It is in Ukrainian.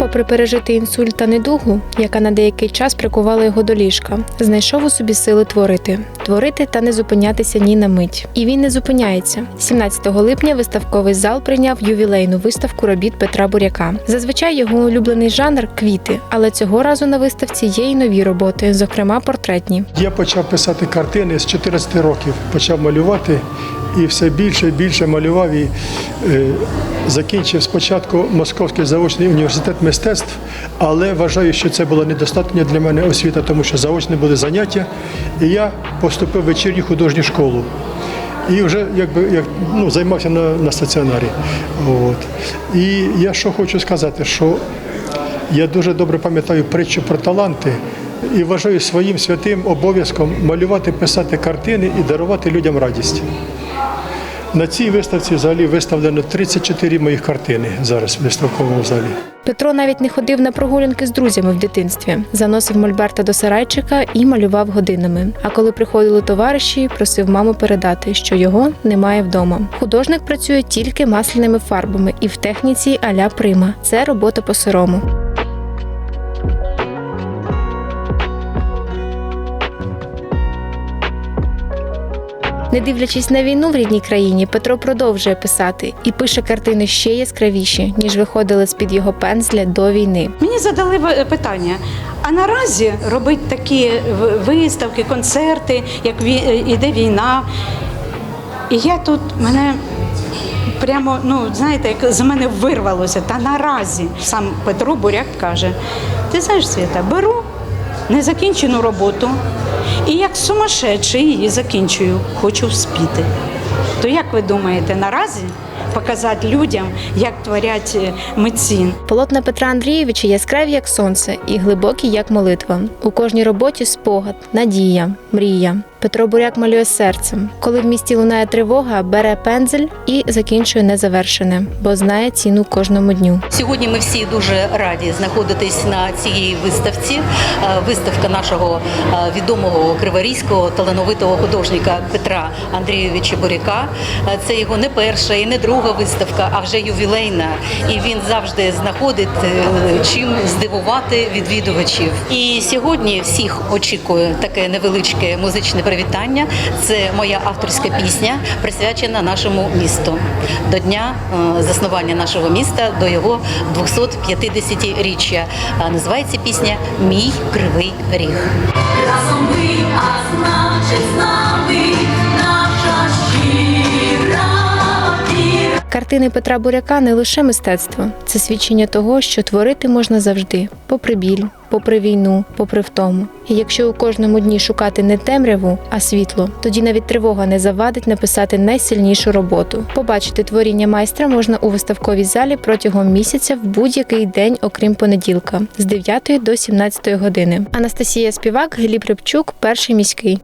попри пережити інсульт та недугу, яка на деякий час прикувала його до ліжка, знайшов у собі сили творити, творити та не зупинятися ні на мить. І він не зупиняється. 17 липня виставковий зал прийняв ювілейну виставку робіт Петра Буряка. Зазвичай його улюблений жанр квіти, але цього разу на виставці є й нові роботи, зокрема портретні. Я почав писати картини з 14 років, почав малювати і все більше і більше малював і е, закінчив спочатку Московський заочний університет мистецтв, але вважаю, що це було недостатньо для мене освіта, тому що заочні були заняття, і я поступив в вечірню художню школу. І вже якби як ну, займався на, на стаціонарі. От. І я що хочу сказати, що я дуже добре пам'ятаю притчу про таланти і вважаю своїм святим обов'язком малювати, писати картини і дарувати людям радість. На цій виставці взагалі виставлено 34 моїх картини зараз в виставковому залі. Петро навіть не ходив на прогулянки з друзями в дитинстві, заносив мольберта до сарайчика і малював годинами. А коли приходили товариші, просив маму передати, що його немає вдома. Художник працює тільки масляними фарбами і в техніці аля прима. Це робота по сирому. Не дивлячись на війну в рідній країні, Петро продовжує писати і пише картини ще яскравіші, ніж виходили з-під його пензля до війни. Мені задали питання. А наразі робить такі виставки, концерти, як іде війна. І я тут мене прямо, ну знаєте, як з мене вирвалося. Та наразі сам Петро Буряк каже: ти знаєш, Свята, беру незакінчену роботу і як сумасшедший її закінчую, хочу вспіти. То як ви думаєте, наразі показати людям, як творять е, митці? Полотна Петра Андрійовича яскраві як сонце і глибокі як молитва. У кожній роботі спогад, надія, мрія. Петро Буряк малює серцем. Коли в місті лунає тривога, бере пензель і закінчує незавершене, бо знає ціну кожному дню. Сьогодні ми всі дуже раді знаходитись на цій виставці. Е, Виставка нашого е, відомого криворізького талановитого художника Петра Андрійовича Буряка. Е, Це його не перша і не друга виставка, а вже ювілейна. І він завжди знаходить чим здивувати відвідувачів. І сьогодні всіх очікує таке невеличке музичне привітання. Це моя авторська пісня, присвячена нашому місту до дня е, заснування нашого міста, до його 250-річчя. Е, Називається пісня Мій кривий ріг. Разом ми, Картини Петра Буряка не лише мистецтво, це свідчення того, що творити можна завжди, попри біль, попри війну, попри втому. І якщо у кожному дні шукати не темряву, а світло, тоді навіть тривога не завадить написати найсильнішу роботу. Побачити творіння майстра можна у виставковій залі протягом місяця в будь-який день, окрім понеділка, з 9 до 17 години. Анастасія Співак, Гліб Рибчук, перший міський.